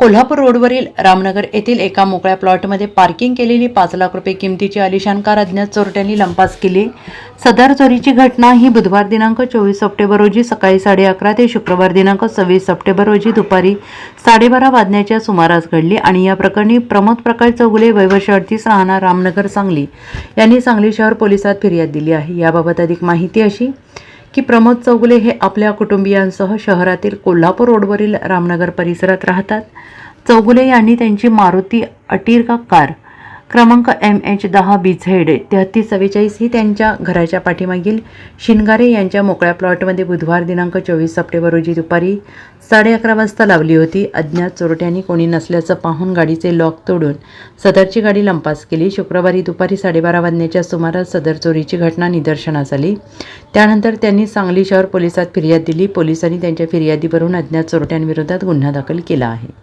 कोल्हापूर रोडवरील रामनगर येथील एका मोकळ्या प्लॉटमध्ये पार्किंग केलेली पाच लाख रुपये किमतीची आलिशान कार अज्ञात चोरट्यांनी लंपास केली. सदर चोरीची घटना ही बुधवार दिनांक चोवीस सप्टेंबर रोजी सकाळी साडे अकरा ते शुक्रवार दिनांक सव्वीस सप्टेंबर रोजी दुपारी साडेबारा वाजण्याच्या सुमारास घडली आणि या प्रकरणी प्रमोद प्रकाश चौगुले वयवर्ष अडतीस राहणार रामनगर सांगली यांनी सांगली शहर पोलिसात फिर्याद दिली आहे. याबाबत अधिक माहिती अशी की प्रमोद चौगुले हे आपल्या कुटुंबियांसह शहरातील कोल्हापूर रोडवरील रामनगर परिसरात राहतात. चौगुले यांनी त्यांची मारुती अटिरका कार क्रमांक एम एच दहा बी झेड तेहत्तीस चव्वेचाळीस ही त्यांच्या घराच्या पाठीमागील शिनगारे यांच्या मोकळ्या प्लॉटमध्ये बुधवार दिनांक चोवीस सप्टेंबर रोजी दुपारी साडे अकरा वाजता लावली होती. अज्ञात चोरट्यांनी कोणी नसल्याचं पाहून गाडीचे लॉक तोडून सदरची गाडी लंपास केली. शुक्रवारी दुपारी साडेबारा वाजण्याच्या सुमारास सदर चोरीची घटना निदर्शनास आली. त्यानंतर त्यांनी सांगली शहर पोलिसात फिर्याद दिली. पोलिसांनी त्यांच्या फिर्यादीवरून अज्ञात चोरट्यांविरोधात गुन्हा दाखल केला आहे.